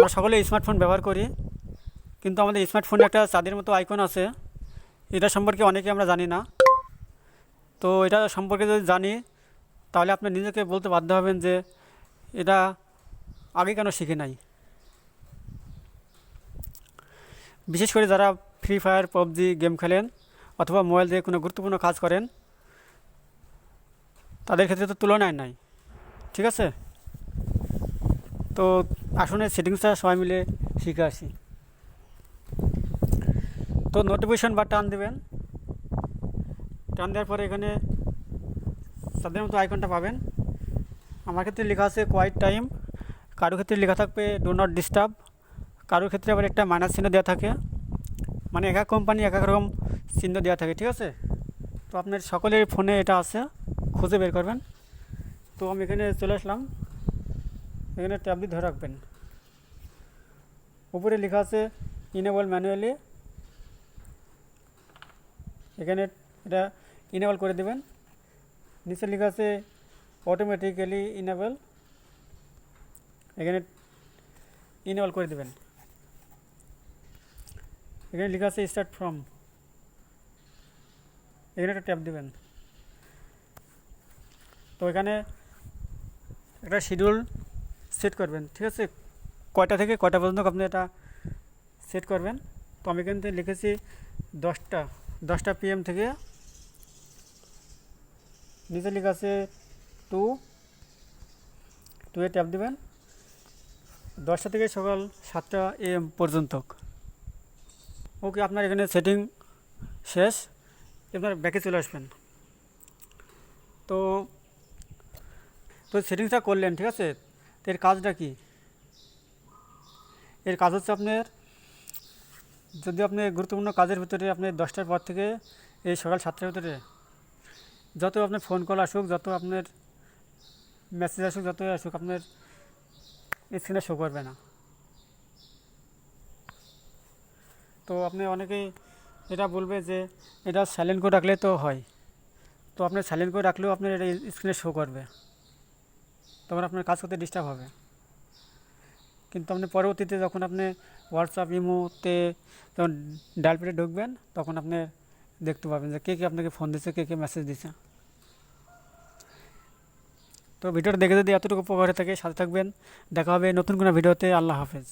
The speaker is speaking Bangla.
আমরা সকলে স্মার্টফোন ব্যবহার করি। কিন্তু আমাদের স্মার্টফোনে একটা চাঁদের মতো আইকন আছে। এটা সম্পর্কে অনেকে আমরা জানি না। তো এটা সম্পর্কে যদি জানি, তাহলে আপনি নিজেকে বলতে বাধ্য হবেন যে এটা আগে কেন শিখে নাই। বিশেষ করে যারা ফ্রি ফায়ার পাবজি গেম খেলেন অথবা মোবাইল দিয়ে কোনো গুরুত্বপূর্ণ কাজ করেন, তাদের ক্ষেত্রে তো তুলনায় নাই। ঠিক আছে? তো আসুন সেটিংসটা সবাই মিলে শিখে আসি। তো নোটিফিকেশন বা টান দেবেন। টান দেওয়ার পরে এখানে তাদের মতো আইকনটা পাবেন। আমার ক্ষেত্রে লেখা আছে কোয়াইট টাইম কারোর ক্ষেত্রে লেখা থাকবে ডো নট ডিস্টার্ব কারোর ক্ষেত্রে আবার একটা মাইনাস চিহ্ন দেওয়া থাকে। মানে এক এক কোম্পানি এক এক রকম চিহ্ন দেওয়া থাকে, ঠিক আছে? তো আপনার সকলের ফোনে এটা আছে। খুঁজে বের করবেন। তো আমি এখানে চলে আসলাম। এখানে ট্যাব দিয়ে ধরে রাখবেন। উপরে লেখা আছে ইনেবল ম্যানুয়ালি এখানে এটা ইনেবল করে দেবেন। নিচে লেখা আছে অটোমেটিক্যালি ইনেবল এখানে ইনেবল করে দেবেন। এখানে লেখা আছে স্টার্ট ফ্রম এখানে একটা ট্যাপ দেবেন। তো এখানে একটা শিডিউল সেট করবেন, ঠিক আছে? কয়টা থেকে কয়টা পর্যন্ত আপনি এটা সেট করবেন? তো আমি থেকে লিখেছি দশটা দশটা পিএম থেকে। নিচে লেখা আছে টু টু এ ট্যাপ দেবেন। দশটা থেকে সকাল সাতটা এম পর্যন্ত। ওকে, আপনার এখানে সেটিং শেষ। আপনার ব্যাকে চলে আসবেন। তো তো সেটিংসটা করলেন, ঠিক আছে? এর কাজটা কি? এর কাজ হচ্ছে আপনার, যদি আপনি গুরুত্বপূর্ণ কাজের ভিতরে আপনি দশটার পর থেকে এই সকাল সাতটার ভিতরে যত আপনার ফোন কল আসুক, যত আপনার মেসেজ আসুক যত আসুক, আপনার স্ক্রিনে শো করবে না। তো আপনি অনেকেই এটা বলবে যে এটা সাইলেন্ট করে রাখলে তো হয়। তো আপনি সাইলেন্ট করে রাখলেও আপনার এটা স্ক্রিনে শো করবে। তখন আপনার কাজ করতে ডিস্টার্ব হবে। কিন্তু আপনি পরবর্তীতে যখন আপনি হোয়াটসঅ্যাপ ইমোতে যখন ডায়াল পেটে ঢুকবেন, তখন আপনি দেখতে পাবেন যে কে কে আপনাকে ফোন দিচ্ছে কে কে মেসেজ দিচ্ছে তো ভিডিওটা দেখে যদি এতটুকু উপকার থাকে, সাথে থাকবেন। দেখা হবে নতুন কোনো ভিডিওতে। আল্লাহ হাফেজ।